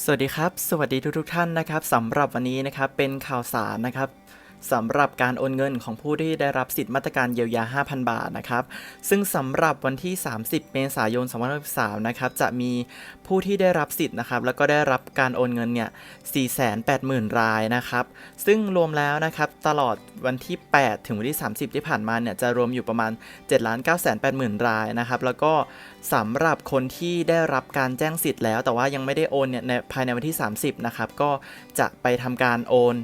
สวัสดีครับ สวัสดีทุกทท่านนะครับสำหรับวันนี้นะครับเป็นข่าวสารนะครับ สำหรับการโอนเงินของผู้ที่ได้รับสิทธิมาตรการเยียวยา 5,000 บาทนะครับซึ่งสำหรับวันที่ 30 เมษายน 2023 นะครับจะมีผู้ที่ได้รับสิทธิ์นะครับแล้วก็ได้รับการโอนเงินเนี่ย 480,000 รายนะครับซึ่งรวมแล้วนะครับตลอดวันที่ 8 ถึงวันที่ 30 ที่ผ่านมาเนี่ยจะรวมอยู่ประมาณ 7 9 8 0 0 0 0 รายนะครับแล้วก็สำหรับคนที่ได้รับการแจ้งสิทธิ์แล้ว แต่ว่ายังไม่ได้โอนเนี่ยภายในวันที่ 30 นะครับก็จะไปทำการโอน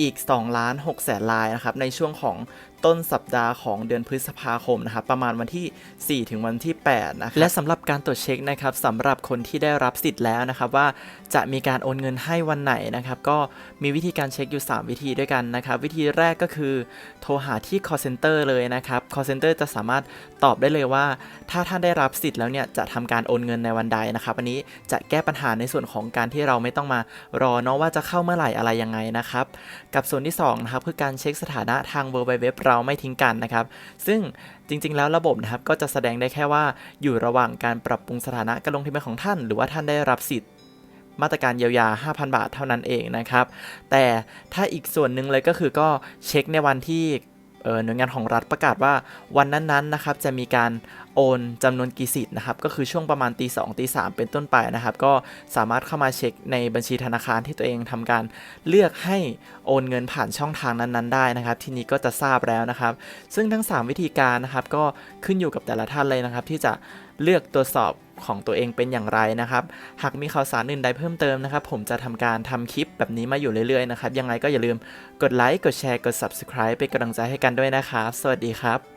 อีก2ล้าน6แสนลายนะครับในช่วงของต้นสัปดาห์ของเดือนพฤษภาคมนะครับประมาณวันที่ 4 ถึงวันที่8นะครับและสำหรับการตรวจเช็คนะครับสำหรับคนที่ได้รับสิทธิ์แล้วนะครับว่าจะมีการโอนเงินให้วันไหนนะครับก็มีวิธีการเช็คอยู่ 3 วิธีด้วยกันนะครับวิธีแรกก็คือ โทรหาที่ call center เลยนะครับ call center จะสามารถตอบได้เลยว่า ถ้าท่านได้รับสิทธิ์แล้วเนี่ยจะทำการโอนเงินในวันใดนะครับอันนี้จะแก้ปัญหาในส่วนของการที่เราไม่ต้องมารอเนาะว่าจะเข้าเมื่อไหร่อะไรยังไงนะครับ กับส่วนที่2นะครับคือการเช็คสถานะทาง w w w เราไม่ทิ้งกันนะครับ ซึ่งจริง ๆ แล้วระบบนะครับก็จะแสดงได้แค่ว่าอยู่ระหว่างการปรับปรุงสถานะการลงทะเบียนของท่าน หรือว่าท่านได้รับสิทธิ์มาตรการเยียวยา 5,000 บาทเท่านั้นเองนะครับ แต่ถ้าอีกส่วนหนึ่งเลยก็คือก็เช็คในวันที่หน่วยงานของรัฐประกาศว่าวันนั้นๆนะครับจะมีการ โอนจำนวนกี่สิทธิ์นะครับก็คือช่วงประมาณตีสองตีสามเป็นต้นไปนะครับ ก็สามารถเข้ามาเช็คในบัญชีธนาคารที่ตัวเองทำการเลือกให้โอนเงินผ่านช่องทางนั้นๆได้นะครับ ทีนี้ก็จะทราบแล้วนะครับ ซึ่งทั้ง 3 วิธีการนะครับก็ขึ้นอยู่กับแต่ละท่านเลยนะครับ ที่จะเลือกตรวจสอบของตัวเองเป็นอย่างไรนะครับ หากมีข่าวสารอื่นใดเพิ่มเติมนะครับ ผมจะทำการทำคลิปแบบนี้มาอยู่เรื่อยๆนะครับ ยังไงก็อย่าลืมกดไลค์ กดแชร์ กด subscribe เป็นกำลังใจให้กันด้วยนะครับ สวัสดีครับ